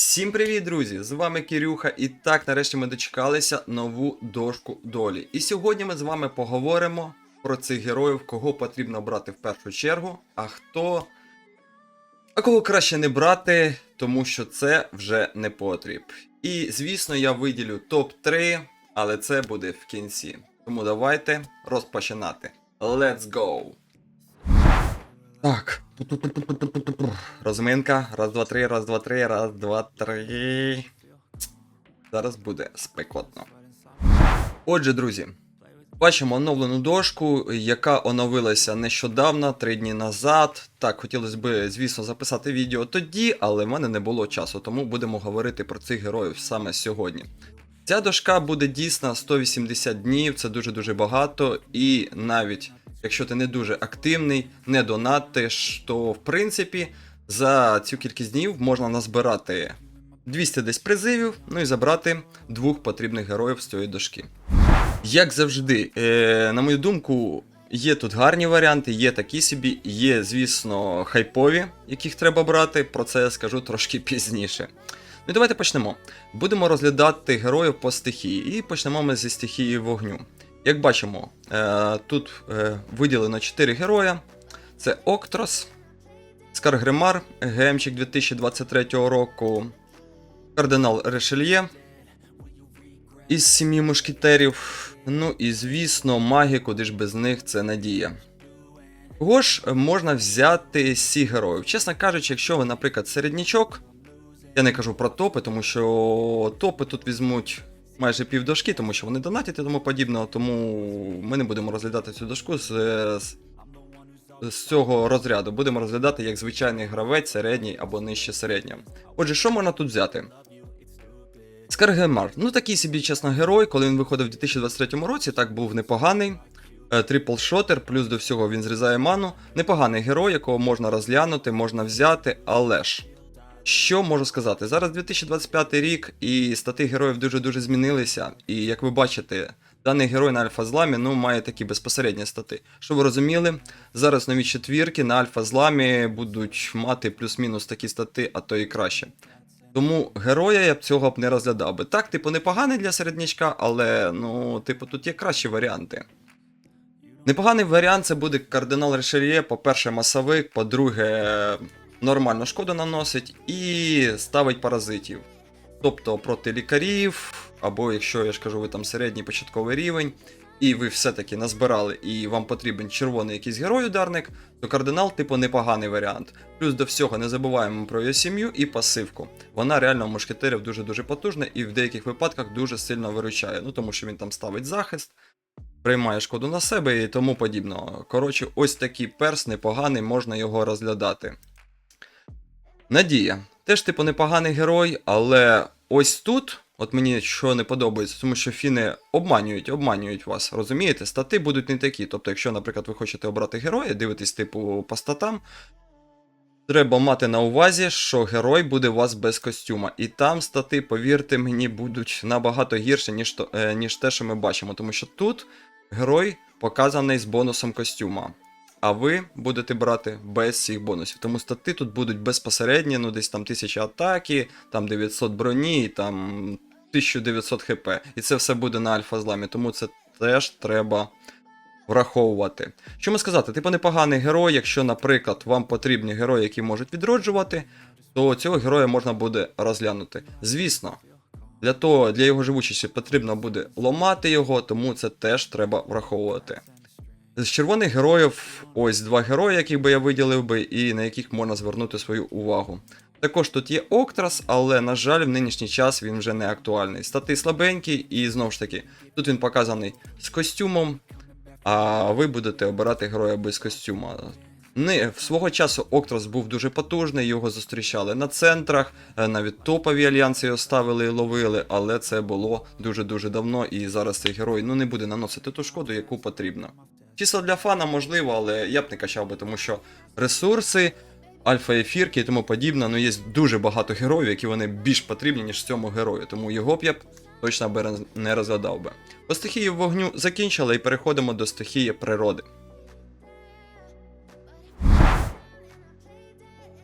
Всім привіт, друзі! З вами Кирюха, і так нарешті ми дочекалися нову дошку долі. І сьогодні ми з вами поговоримо про цих героїв, кого потрібно брати в першу чергу, а хто. А кого краще не брати, тому що це вже не потріб. І звісно, я виділю топ-3, але це буде в кінці. Тому давайте розпочинати. Let's go! Так. Розминка. Раз, два, три, раз, два, три, раз, два, три. Зараз буде спекотно. Отже, друзі, бачимо оновлену дошку, яка оновилася нещодавно, три дні назад. Так, хотілося б, звісно, записати відео тоді, але в мене не було часу, тому будемо говорити про цих героїв саме сьогодні. Ця дошка буде дійсна 180 днів, це дуже-дуже багато, і навіть якщо ти не дуже активний, не донатиш, то в принципі за цю кількість днів можна назбирати 200 десь призивів, ну і забрати двох потрібних героїв з цієї дошки. Як завжди, е, на мою думку, є тут гарні варіанти, є такі собі, є, звісно, хайпові, яких треба брати. Про це я скажу трошки пізніше. Ну давайте почнемо. Будемо розглядати героїв по стихії, і почнемо ми зі стихії вогню. Як бачимо, е, тут е, виділено 4 героя: це Октрос, Скаргримар, ГМчик 2023 року, Кардинал Решельє із сім'ї мушкетерів. Ну і звісно, маги, куди ж без них це надія. Кого ж можна взяти цих героїв? Чесно кажучи, якщо ви, наприклад, середнячок, я не кажу про топи, тому що топи тут візьмуть майже півдошки, тому що вони донатять і тому подібного, тому ми не будемо розглядати цю дошку з, з, з цього розряду. Будемо розглядати як звичайний гравець, середній або нижче середнього. Отже, що можна тут взяти? Скаргемар. Ну такий собі чесно герой, коли він виходив у 2023 році, так був непоганий. Е, Трипл шотер, плюс до всього він зрізає ману. Непоганий герой, якого можна розглянути, можна взяти, але ж. Що можу сказати? Зараз 2025 рік, і стати героїв дуже-дуже змінилися. І як ви бачите, даний герой на альфа-зламі ну, має такі безпосередні стати. Щоб ви розуміли, зараз нові четвірки на альфа-зламі будуть мати плюс-мінус такі стати, а то і краще. Тому героя я б цього б не розглядав би. Так, типу, непоганий для середнячка, але ну, типу, тут є кращі варіанти. Непоганий варіант це буде кардинал Решельє, по-перше, масовик, по-друге, нормально шкоду наносить і ставить паразитів. Тобто проти лікарів, або якщо я ж кажу, ви там середній початковий рівень, і ви все-таки назбирали, і вам потрібен червоний якийсь герой-ударник, то кардинал, типу, непоганий варіант. Плюс до всього не забуваємо про його сім'ю і пасивку. Вона реально у мушкетерів дуже-дуже потужна і в деяких випадках дуже сильно виручає. Ну тому що він там ставить захист, приймає шкоду на себе і тому подібного. Коротше, ось такий перс непоганий, можна його розглядати. Надія. Теж, типу, непоганий герой, але ось тут, от мені що не подобається, тому що фіни обманюють, обманюють вас, розумієте? Стати будуть не такі. Тобто, якщо, наприклад, ви хочете обрати героя, дивитесь, типу, по статам, треба мати на увазі, що герой буде у вас без костюма. І там стати, повірте мені, будуть набагато гірше, ніж, то, е, ніж те, що ми бачимо. Тому що тут герой показаний з бонусом костюма. А ви будете брати без цих бонусів. Тому стати тут будуть безпосередні, ну десь там 1000 атаки, там 900 броні, там 1900 хп. І це все буде на альфа-зламі, тому це теж треба враховувати. Що ми сказати, типу непоганий герой, якщо, наприклад, вам потрібні герої, які можуть відроджувати, то цього героя можна буде розглянути. Звісно, для того, для його живучості потрібно буде ломати його, тому це теж треба враховувати. З червоних героїв ось два герої, яких би я виділив би, і на яких можна звернути свою увагу. Також тут є Октрас, але, на жаль, в нинішній час він вже не актуальний. Стати слабенький, і знову ж таки, тут він показаний з костюмом, а ви будете обирати героя без костюма. Не, в свого часу Октрас був дуже потужний, його зустрічали на центрах, е, навіть топові альянси його ставили і ловили, але це було дуже-дуже давно, і зараз цей герой ну, не буде наносити ту шкоду, яку потрібно. Чисто для фана можливо, але я б не качав би, тому що ресурси, альфа-ефірки і тому подібне, ну є дуже багато героїв, які вони більш потрібні, ніж цьому герою. Тому його б я б точно би не розглядав би. По стихії вогню закінчили і переходимо до стихії природи.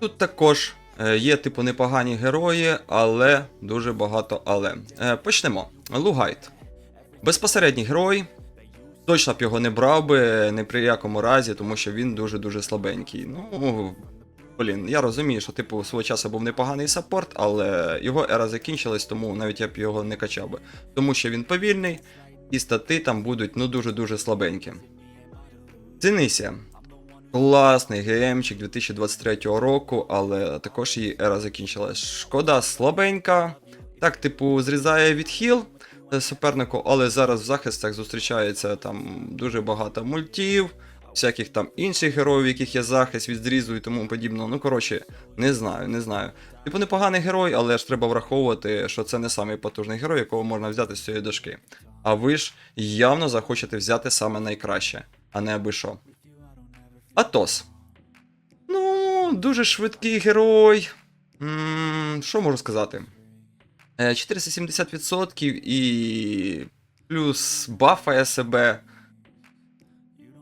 Тут також Е, Є, типу, непогані герої, але дуже багато але. Е, Почнемо. Лугайт. Безпосередній герой. Точно б його не брав би ні при якому разі, тому що він дуже-дуже слабенький. Ну, блін, я розумію, що типу свого часу був непоганий саппорт, але його ера закінчилась, тому навіть я б його не качав би. Тому що він повільний, і стати там будуть ну дуже-дуже слабенькі. Цінися. Класний ГМчик 2023 року, але також її ера закінчилась. Шкода слабенька. Так, типу, зрізає відхил супернику, але зараз в захистах зустрічається там дуже багато мультів, всяких там інших героїв, яких є захист від зрізу і тому подібне. Ну, коротше, не знаю, не знаю. Типу, непоганий герой, але ж треба враховувати, що це не самий потужний герой, якого можна взяти з цієї дошки. А ви ж явно захочете взяти саме найкраще, а не аби що. Атос. Ну, дуже швидкий герой. Що можу сказати? Е, 470% і плюс бафає себе.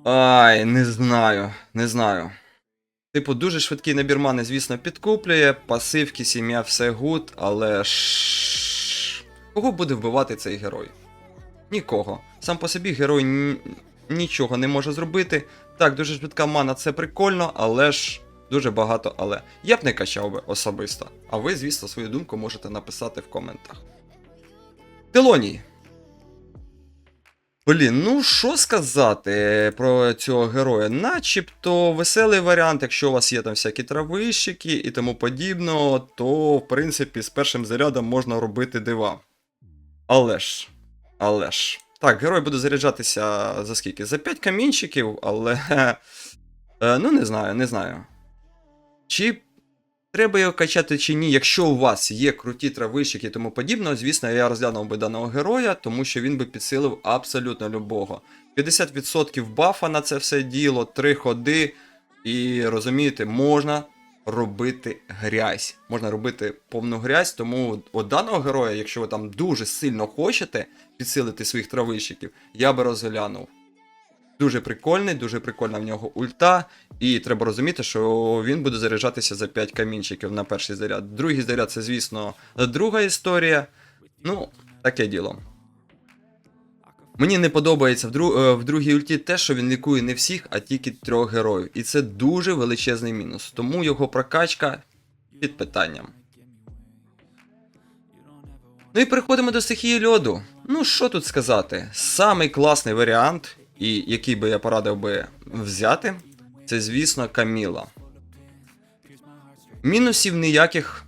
Ай, не знаю, не знаю. Типу, дуже швидкий набір мани, звісно, підкуплює, пасивки, сім'я, все гуд, але ж. Кого буде вбивати цей герой? Нікого. Сам по собі герой ні- нічого не може зробити. Так, дуже швидка мана, це прикольно, але ж дуже багато але. Я б не качав би особисто. А ви, звісно, свою думку можете написати в коментах. Телоній. Блін, ну що сказати про цього героя? Начебто веселий варіант, якщо у вас є там всякі травищики і тому подібного, то в принципі з першим зарядом можна робити дива. Але ж. Але ж. Так, герой буде заряджатися за скільки? За 5 камінчиків, але. е, Ну, не знаю, не знаю. Чи треба його качати чи ні, якщо у вас є круті травищики і тому подібне, звісно, я розглянув би даного героя, тому що він би підсилив абсолютно любого. 50% бафа на це все діло, 3 ходи, і розумієте, можна робити грязь. Можна робити повну грязь, тому от даного героя, якщо ви там дуже сильно хочете підсилити своїх травищиків, я би розглянув. Дуже прикольний, дуже прикольна в нього ульта, і треба розуміти, що він буде заряджатися за 5 камінчиків на перший заряд. Другий заряд це, звісно, друга історія. Ну, таке діло. Мені не подобається в, дру... е, в другій ульті те, що він лікує не всіх, а тільки трьох героїв. І це дуже величезний мінус. Тому його прокачка під питанням. Ну і переходимо до стихії льоду. Ну, що тут сказати? Самий класний варіант, і який би я порадив би взяти, це, звісно, Каміла. Мінусів ніяких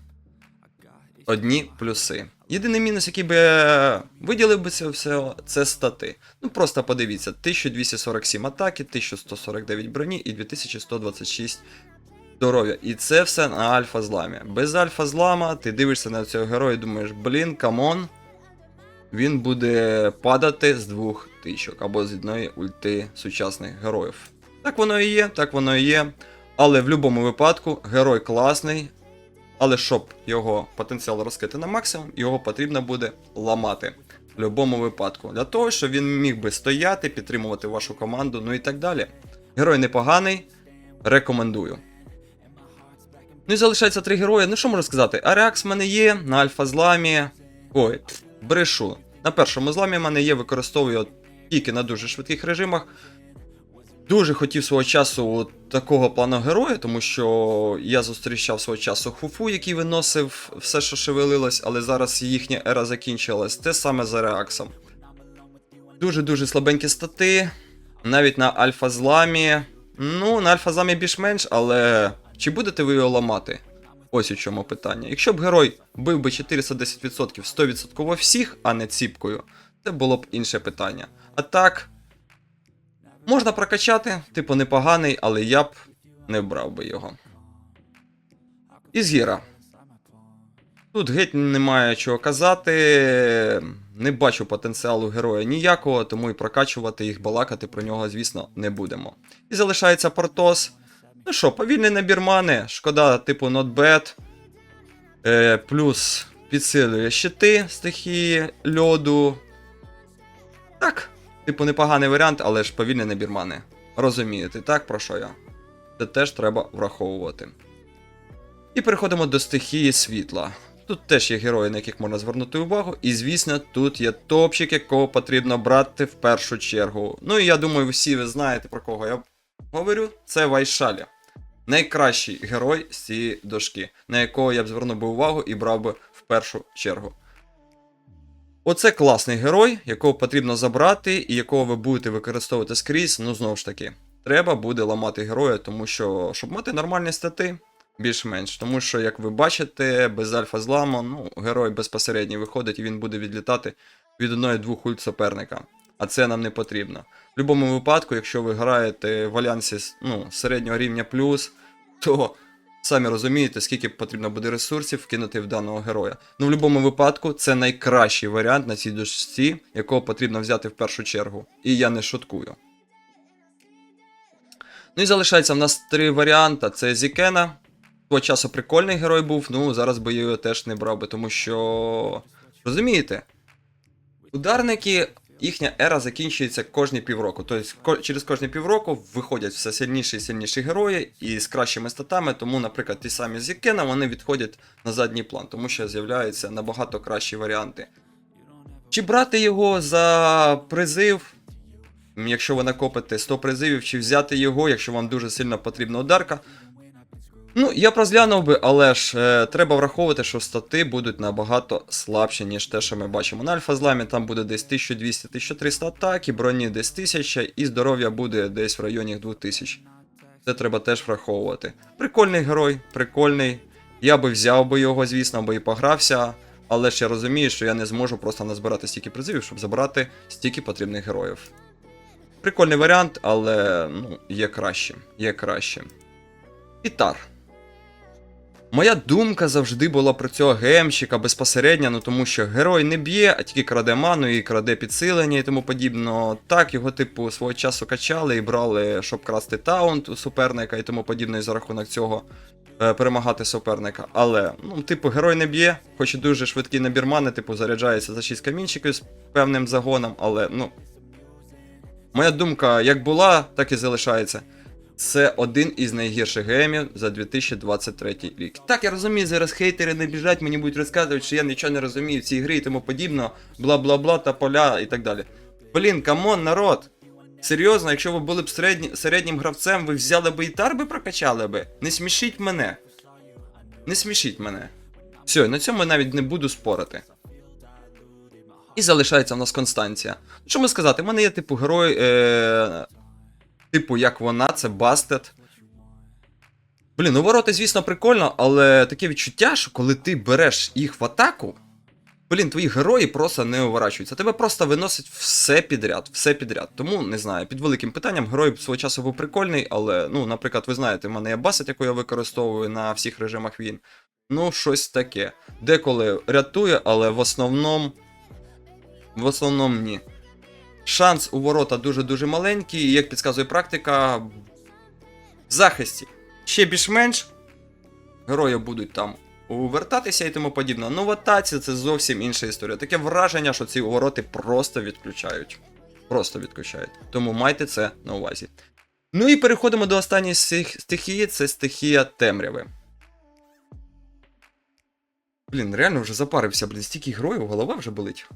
одні плюси. Єдиний мінус, який би виділив би це все, це стати. Ну просто подивіться: 1247 атаки, 1149 броні і 2126 здоров'я. І це все на альфа зламі. Без альфа злама ти дивишся на цього героя і думаєш, блін, камон. Він буде падати з двох тичок або з одної ульти сучасних героїв. Так воно і є, так воно і є. Але в будь-якому випадку герой класний, але щоб його потенціал розкрити на максимум, його потрібно буде ламати в будь-якому випадку. Для того, щоб він міг би стояти, підтримувати вашу команду, ну і так далі. Герой непоганий, рекомендую. Ну і залишається три герої. Ну що можу сказати? Аріакс в мене є, на Альфа зламі. Ой, брешу. На першому зламі в мене є, використовую тільки на дуже швидких режимах. Дуже хотів свого часу такого плану героя, тому що я зустрічав свого часу Хуфу, який виносив все, що шевелилось, але зараз їхня ера закінчилась. Те саме за реаксом. Дуже-дуже слабенькі стати. Навіть на альфа зламі. Ну, на альфа зламі більш-менш, але чи будете ви його ламати? Ось у чому питання. Якщо б герой бив би 410% 100% всіх, а не ціпкою, це було б інше питання. А так. Можна прокачати, типу непоганий, але я б не брав би його. Ізгіра. Тут геть немає чого казати. Не бачу потенціалу героя ніякого, тому і прокачувати їх, балакати про нього, звісно, не будемо. І залишається Портос. Ну що, повільний набір мани, шкода, типу bad. Е, плюс підсилює щити стихії льоду. Так, типу, непоганий варіант, але ж повільний набір мани. Розумієте, так про що я? Це теж треба враховувати. І переходимо до стихії світла. Тут теж є герої, на яких можна звернути увагу, і звісно, тут є топчик, якого потрібно брати в першу чергу. Ну і я думаю, всі ви знаєте про кого я говорю. Це Вайшалі. Найкращий герой з цієї дошки, на якого я б звернув би увагу і брав би в першу чергу. Оце класний герой, якого потрібно забрати, і якого ви будете використовувати скрізь. Ну знову ж таки, треба буде ламати героя, тому що, щоб мати нормальні стати, більш-менш. Тому що, як ви бачите, без альфа зламу, ну, герой безпосередньо виходить і він буде відлітати від одної-двох ульт суперника. А це нам не потрібно. В будь-якому випадку, якщо ви граєте в альянсі ну, середнього рівня плюс, то самі розумієте, скільки потрібно буде ресурсів вкинути в даного героя. Ну, в будь-якому випадку, це найкращий варіант на цій дошці, якого потрібно взяти в першу чергу. І я не шуткую. Ну і залишається в нас три варіанти: це Зікена. Того часу прикольний герой був, ну зараз би його теж не брав би, тому що. Розумієте? Ударники, їхня ера закінчується кожні півроку. Тобто через кожні півроку виходять все сильніші і сильніші герої і з кращими статами. Тому, наприклад, ті самі Зікена вони відходять на задній план, тому що з'являються набагато кращі варіанти. Чи брати його за призив? Якщо ви накопите 100 призивів, чи взяти його, якщо вам дуже сильно потрібна ударка. Ну, я б розглянув би, але ж е, треба враховувати, що стати будуть набагато слабші, ніж те, що ми бачимо. На альфа зламі там буде десь 1200-1300 атак, і броні десь 1000, і здоров'я буде десь в районі 2000. Це треба теж враховувати. Прикольний герой, прикольний. Я би взяв би його, звісно, бо і погрався. Але ж я розумію, що я не зможу просто назбирати стільки призивів, щоб забрати стільки потрібних героїв. Прикольний варіант, але ну, є краще. Є краще. Пітар. Моя думка завжди була про цього гемщика безпосередньо, ну тому що герой не б'є, а тільки краде ману і краде підсилення і тому подібно. Так, його, типу, свого часу качали і брали, щоб красти таунт у суперника і тому подібне, і за рахунок цього е, перемагати суперника. Але, ну, типу, герой не б'є, хоч і дуже швидкі набір мани, типу, заряджається за 6 камінчиків з певним загоном, але, ну. Моя думка як була, так і залишається. Це один із найгірших геймів за 2023 рік. Так, я розумію, зараз хейтери не біжать, мені будуть розказувати, що я нічого не розумію в цій грі і тому подібно, бла бла бла та поля і так далі. Блін, камон, народ! Серйозно, якщо ви були б середні, середнім гравцем, ви взяли би і тар би прокачали би? Не смішіть мене. Не смішіть мене. Все, на цьому я навіть не буду спорити. І залишається в нас Констанція. Що ми сказати, в мене є типу герой. Е- типу, як вона, це Бастет. Блін, ну вороти, звісно, прикольно, але таке відчуття, що коли ти береш їх в атаку, блін, твої герої просто не уворачуються. Тебе просто виносить все підряд, все підряд. Тому не знаю, під великим питанням герой свого часу був прикольний, але, ну, наприклад, ви знаєте, в мене є Басет, яку я використовую на всіх режимах він. Ну, щось таке. Деколи рятує, але в основному. В основному ні. Шанс у ворота дуже-дуже маленький, і як підказує практика, в захисті ще більш-менш герої будуть там увертатися і тому подібне. Ну в атаці це зовсім інша історія. Таке враження, що ці вороти просто відключають. Просто відключають. Тому майте це на увазі. Ну і переходимо до останньої стихії, це стихія темряви. Блін, реально вже запарився, блін, стільки героїв, голова вже болить.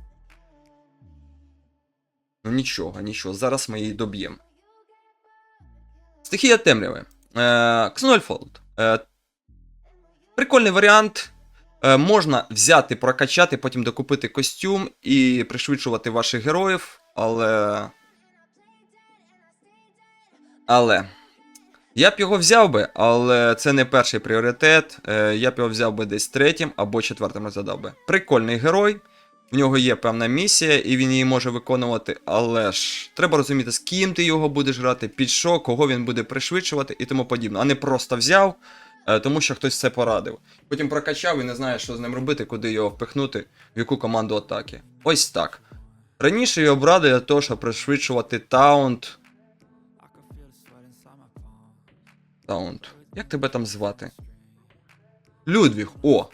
Ну нічого, нічого, зараз ми її доб'ємо. Стихія темряви. Е. Е, прикольний варіант. Е, можна взяти, прокачати, потім докупити костюм і пришвидшувати ваших героїв, але. Але. Я б його взяв би, але це не перший пріоритет. Е, я б його взяв би десь третім або четвертим розглядав би. Прикольний герой. В нього є певна місія, і він її може виконувати, але ж треба розуміти, з ким ти його будеш грати, під що, кого він буде пришвидшувати і тому подібне. А не просто взяв, е, тому що хтось це порадив. Потім прокачав і не знає, що з ним робити, куди його впихнути, в яку команду атаки. Ось так. Раніше його брали для того, щоб пришвидшувати таунт. Таунт. Як тебе там звати? Людвіг. О!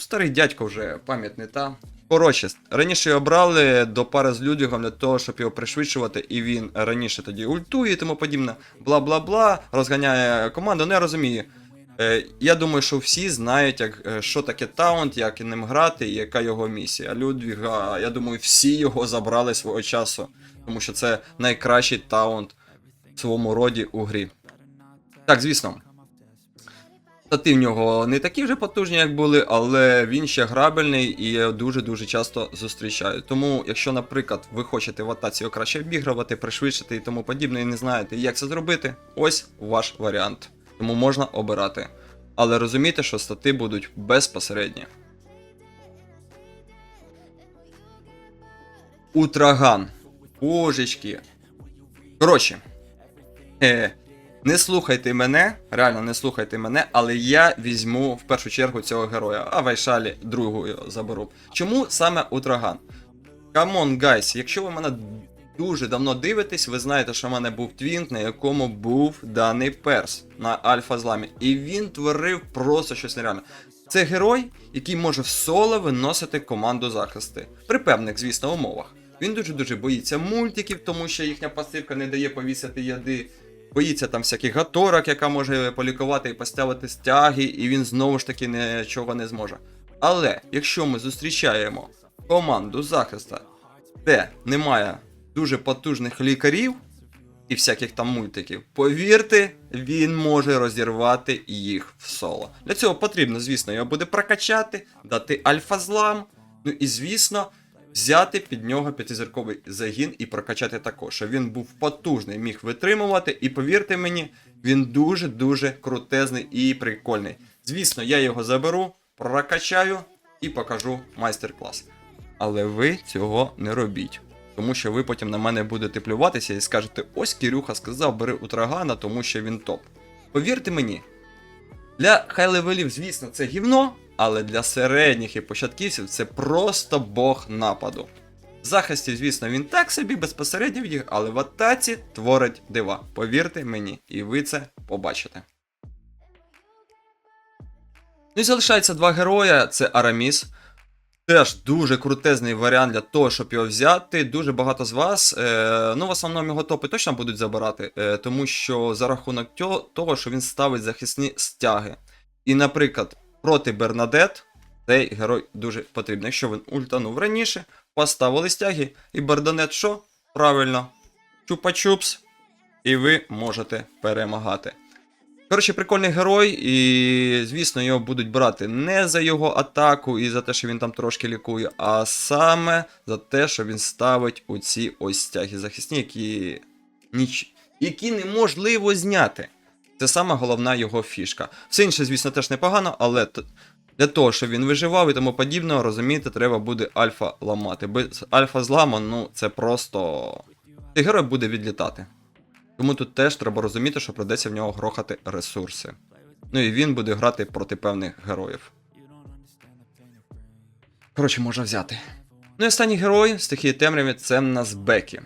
Ну, Старий дядько вже пам'ять не та. Коротше, раніше його брали до пари з Людвігом для того, щоб його пришвидшувати, і він раніше тоді ультує і тому подібне. Бла-бла-бла, розганяє команду. Ну я розумію. Е, я думаю, що всі знають, як, е, що таке таунт, як ним грати і яка його місія. Людвіга, я думаю, всі його забрали свого часу, тому що це найкращий таунт в своєму роді у грі. Так, звісно. Стати в нього не такі вже потужні, як були, але він ще грабельний і я дуже-дуже часто зустрічаю. Тому, якщо, наприклад, ви хочете в атаці краще обігрувати, пришвидшити і тому подібне, і не знаєте, як це зробити, ось ваш варіант. Тому можна обирати. Але розумійте, що стати будуть безпосередні. Утраган. Божечки. Коротше. Е, не слухайте мене, реально не слухайте мене, але я візьму в першу чергу цього героя, а Вайшалі другою заберу. Чому саме Утраган? Камон, гайс, якщо ви мене дуже давно дивитесь, ви знаєте, що в мене був твінк, на якому був даний перс на альфа зламі. І він творив просто щось нереальне. Це герой, який може в соло виносити команду захисти. При певних, звісно, умовах. Він дуже-дуже боїться мультиків, тому що їхня пасивка не дає повісити яди. Боїться там всяких гаторок, яка може полікувати і поставити стяги, і він знову ж таки нічого не зможе. Але якщо ми зустрічаємо команду захиста, де немає дуже потужних лікарів і всяких там мультиків, повірте, він може розірвати їх в соло. Для цього потрібно, звісно, його буде прокачати, дати альфа-злам, ну і звісно. Взяти під нього п'ятизірковий загін і прокачати також, щоб він був потужний, міг витримувати, і повірте мені, він дуже-дуже крутезний і прикольний. Звісно, я його заберу, прокачаю і покажу майстер-клас. Але ви цього не робіть. Тому що ви потім на мене будете плюватися і скажете: ось Кирюха сказав, бери Утрагана, тому що він топ. Повірте мені, для хай-левелів, звісно, це гівно, але для середніх і початківців це просто бог нападу. В захисті, звісно, він так собі безпосередньо від їх, але в атаці творить дива. Повірте мені, і ви це побачите. Ну і залишається два героя: це Араміс. Теж дуже крутезний варіант для того, щоб його взяти. Дуже багато з вас. Е, ну, в основному його топи точно будуть забирати, е, тому що за рахунок того, що він ставить захисні стяги. І, наприклад, проти Бернадет цей герой дуже потрібний. Якщо він ультанув раніше, поставили стяги, і Бернадет що? Правильно, чупа-чупс, і ви можете перемагати. Коротше, прикольний герой, і, звісно, його будуть брати не за його атаку і за те, що він там трошки лікує, а саме за те, що він ставить оці ось стяги захисні, які, ніч... які неможливо зняти. Це саме головна його фішка. Все інше, звісно, теж непогано, але для того, щоб він виживав і тому подібного, розумієте, треба буде альфа ламати. Без альфа зламу, ну це просто. Цей герой буде відлітати. Тому тут теж треба розуміти, що придеться в нього грохати ресурси. Ну і він буде грати проти певних героїв. Коротше, можна взяти. Ну і останній герой стихії темряві це в нас Бекі.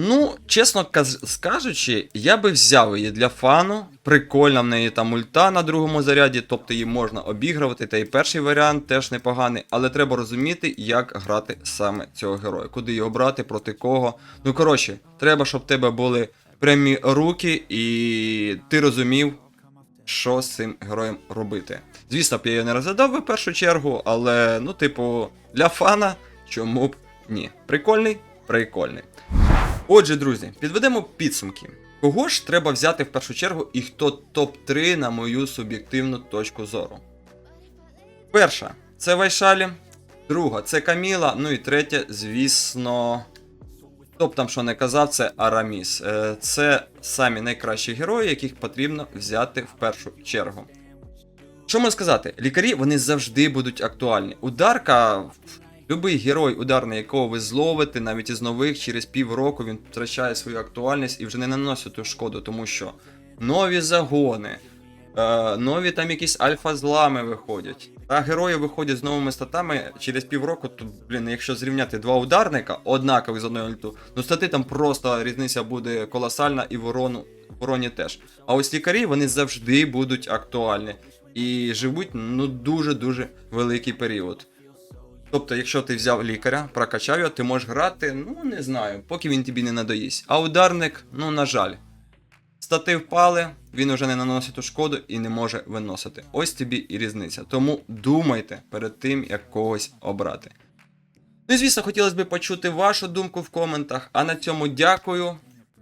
Ну, чесно скажучи, я би взяв її для фану. Прикольна в неї там ульта на другому заряді, тобто її можна обігрувати. Та і перший варіант теж непоганий, але треба розуміти, як грати саме цього героя, куди його брати, проти кого. Ну коротше, треба, щоб в тебе були прямі руки, і ти розумів, що з цим героєм робити. Звісно б я її не розглядав би першу чергу, але, ну, типу, для фана, чому б ні. Прикольний? Прикольний. Отже, друзі, підведемо підсумки. Кого ж треба взяти в першу чергу і хто топ-3 на мою суб'єктивну точку зору? Перша це Вайшалі, друга це Каміла, ну і третя, звісно. Хто б там що не казав, це Араміс. Е, Це самі найкращі герої, яких потрібно взяти в першу чергу. Що можна сказати? Лікарі вони завжди будуть актуальні. Ударка, любий герой ударний, якого ви зловите, навіть із нових, через півроку він втрачає свою актуальність і вже не наносить ту шкоду, тому що нові загони, е, нові там якісь альфа-злами виходять. А герої виходять з новими статами через півроку, то, блін, якщо зрівняти два ударника, однакових з одною ульту, ну стати там просто різниця буде колосальна і ворону, вороні теж. А ось лікарі вони завжди будуть актуальні і живуть ну дуже-дуже великий період. Тобто, якщо ти взяв лікаря, прокачав його, ти можеш грати, ну не знаю, поки він тобі не надоїсть. А ударник, ну на жаль. Стати впали, він уже не наносить ту шкоду і не може виносити. Ось тобі і різниця. Тому думайте перед тим, як когось обрати. Ну і звісно, хотілося б почути вашу думку в коментах. А на цьому дякую,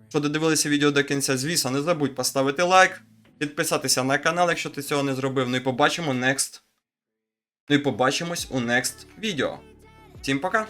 що додивилися відео до кінця. Звісно, не забудь поставити лайк, підписатися на канал, якщо ти цього не зробив. Ну і побачимо next. Ну і побачимось у next відео. Всім пока!